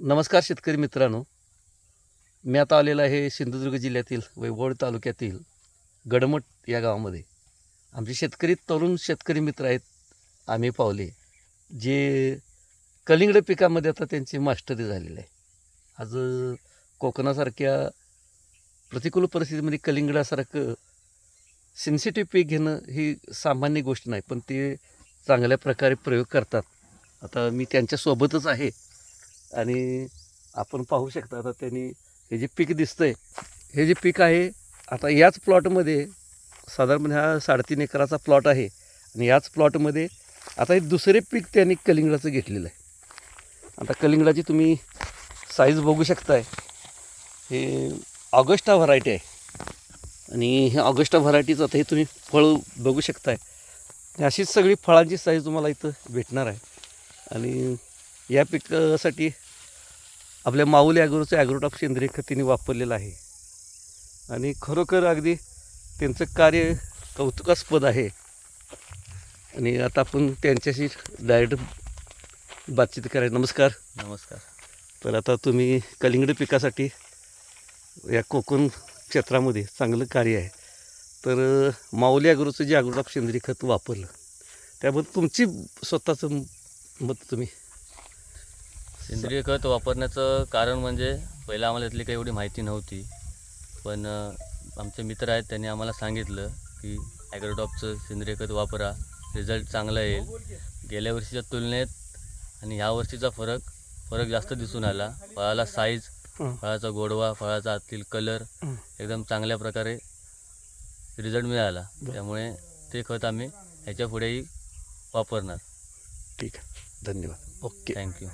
नमस्कार शेतकरी मित्रांनो. मी आता आलेलो आहे सिंधुदुर्ग जिल्ह्यातील वैभव तालुक्यातील गडमट या गावामध्ये. आमचे शेतकरी तरुण शेतकरी मित्र आहेत आम्ही पावले. जे कलिंगड पिकामध्ये आता त्यांची मास्टरी झालेली आहे. आज कोकणासारख्या प्रतिकूल परिस्थितीमध्ये कलिंगडासारखं सेन्सिटिव्ह पीक घेणं ही सामान्य गोष्ट नाही पण ते चांगल्या प्रकारे प्रयोग करतात. आता मी त्यांच्यासोबतच आहे. आणि आपण पाहू शकता आता त्यांनी हे जे पीक दिसतंय हे जे पीक आहे आता याच प्लॉटमध्ये साधारणपणे हा साडेतीन एकराचा प्लॉट आहे. आणि याच प्लॉटमध्ये आता हे दुसरे पीक त्यांनी कलिंगडाचं घेतलेलं आहे. आता कलिंगडाची तुम्ही साईज बघू शकताय. हे ऑगस्टा व्हरायटी आहे. आणि हे ऑगस्टा व्हरायटीचं आता हे तुम्ही फळ बघू शकताय. अशीच सगळी फळांची साईज तुम्हाला इथं भेटणार आहे. आणि या पिकासाठी आपल्या माऊली ॲग्रोचं ॲग्रोटॉप सेंद्रिय खत तिने वापरलेलं आहे. आणि खरोखर अगदी त्यांचं कार्य कौतुकास्पद आहे. आणि आता आपण त्यांच्याशी डायरेक्ट बातचीत करायची. नमस्कार. नमस्कार. तर आता तुम्ही कलिंगड पिकासाठी या कोकण क्षेत्रामध्ये चांगलं कार्य आहे. तर माऊली ॲग्रोचं जे ॲग्रोटॉप सेंद्रिय खत वापरलं त्याबद्दल तुमची स्वतःचं मत तुम्ही सेंद्रिय खत वापरण्याचं कारण म्हणजे पहिलं आम्हाला यातली काही एवढी माहिती नव्हती. पण आमचे मित्र आहेत त्यांनी आम्हाला सांगितलं की ॲग्रोटॉपचं सेंद्रिय खत वापरा रिझल्ट चांगला येईल. गेल्या वर्षीच्या तुलनेत आणि ह्या वर्षीचा फरक फरक जास्त दिसून आला. फळाला साईज. फळाचा गोडवा फळाचा आतील कलर. एकदम चांगल्या प्रकारे रिझल्ट मिळाला. त्यामुळे ते खत आम्ही ह्याच्या पुढेही वापरणार. ठीक आहे. धन्यवाद. ओके. थँक्यू